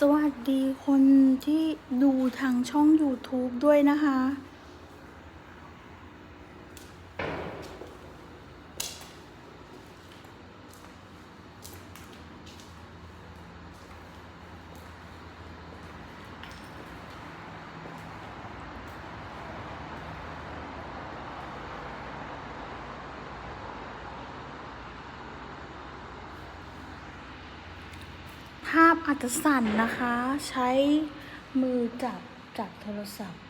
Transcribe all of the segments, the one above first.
สวัสดีคนที่ดูทางช่อง YouTube ด้วยนะคะาพอาจจะสั่นนะคะ ใช้มือจับจับโทรศัพท์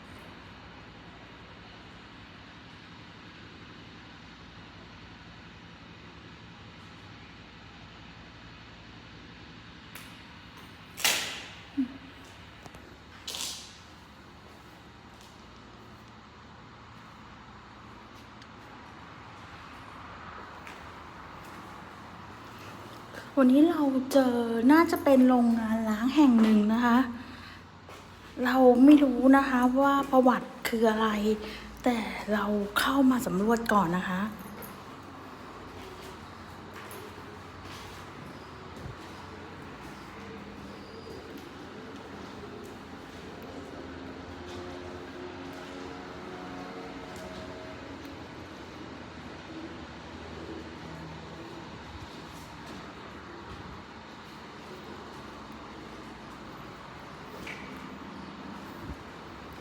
วันนี้เราเจอน่าจะเป็นโรงงานล้างแห่งหนึ่งนะคะ เราไม่รู้นะคะว่าประวัติคืออะไร แต่เราเข้ามาสำรวจก่อนนะคะ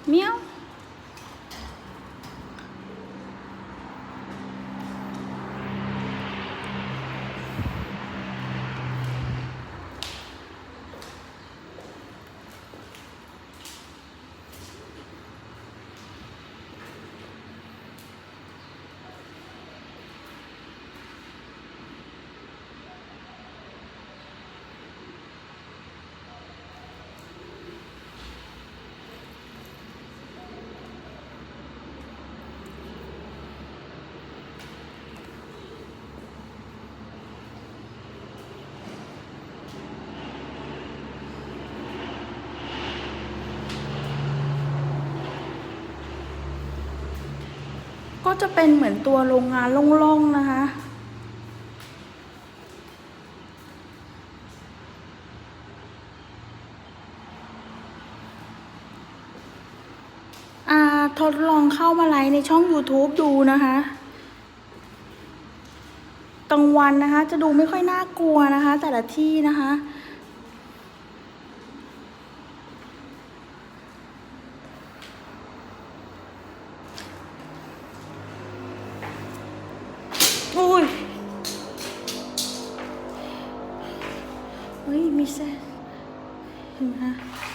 เก็จะเป็นเหมือนตัวโรงงานโล่งๆนะคะ ทดลองเข้ามาไลฟ์ในช่อง YouTube ดูนะคะกลางวันนะคะ จะดูไม่ค่อยน่ากลัวนะคะ แต่ละที่นะคะ อุ้ยเฮ้ย มีแซ่เห็นไหมคะ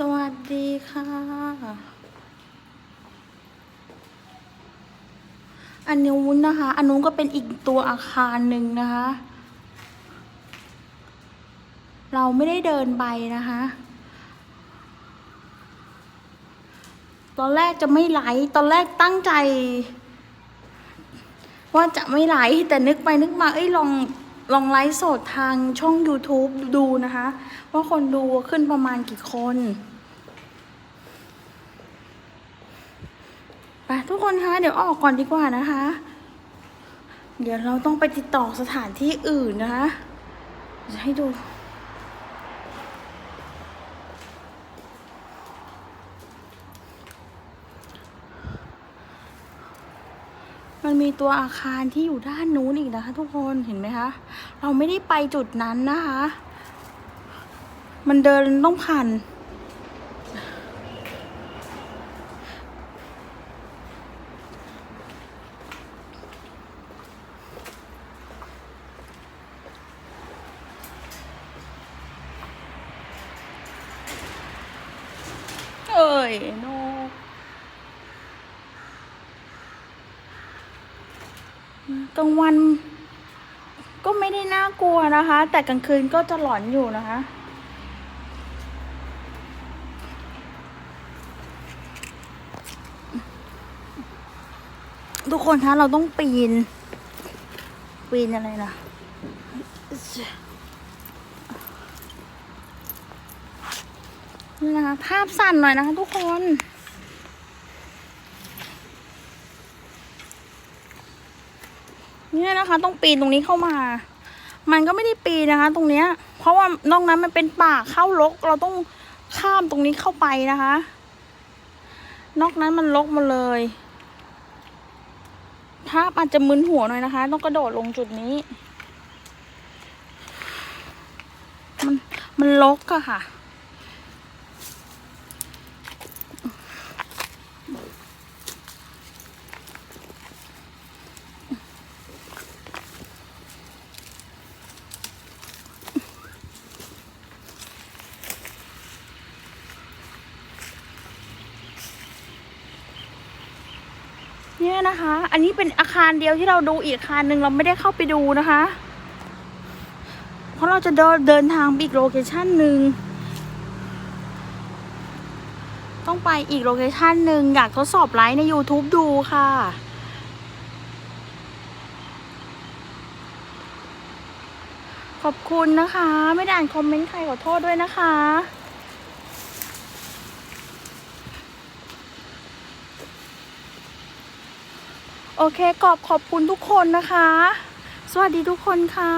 สวัสดีค่ะ อันนู้นนะคะ อันนู้นก็เป็นอีกตัวอาคารหนึ่งนะคะ เราไม่ได้เดินไปนะคะ ตอนแรกจะไม่ไหล ตอนแรกตั้งใจ ว่าจะไม่ไหล แต่นึกไปนึกมา เอ้ยลอง ลองไลฟ์สดทางช่อง YouTube ดูนะคะ ว่าคนดูขึ้นประมาณกี่คนไปทุกคนคะ เดี๋ยวออกก่อนดีกว่านะคะ เดี๋ยวเราต้องไปติดต่อสถานที่อื่นนะคะ จะให้ดู มันมีตัวอาคารที่อยู่ด้านนู้นอีกนะคะ ทุกคนเห็นไหมคะ เราไม่ได้ไปจุดนั้นนะคะ มันเดินต้องผ่านเอ้ยน กลางวันก็ไม่ได้น่ากลัวนะคะ แต่กลางคืนก็จะหลอนอยู่นะคะ ทุกคนคะเราต้องปีน ปีนอะไรนะนี่นะคะ ภาพสั่นหน่อยนะคะทุกคน เนี่ยนะคะ ต้องปีนตรงนี้เข้ามา มันก็ไม่ได้ปีนนะคะ ตรงเนี้ย เพราะว่านอกนั้นมันเป็นป่าเข้ารกเราต้องข้ามตรงนี้เข้าไปนะคะ นอกนั้นมันรกหมาเลยภาพอาจจะมึนหัวหน่อยนะคะ ต้องกระโดดลงจุดนี้ มันมันรกอะค่ะ นะคะ อันนี้เป็นอาคารเดียวที่เราดูอีกอาคารหนึ่งเราไม่ได้เข้าไปดูนะคะ เพราะเราจะเดินเดินทางไปอีกโลเคชั่นหนึ่งต้องไปอีกโลเคชั่นหนึ่งอยากทดสอบไลฟ์ใน YouTube ดูค่ะ ขอบคุณนะคะ ไม่ได้อ่านคอมเมนต์ใครขอโทษด้วยนะคะ โอเคขอบขอบคุณทุกคนนะคะ สวัสดีทุกคนค่ะ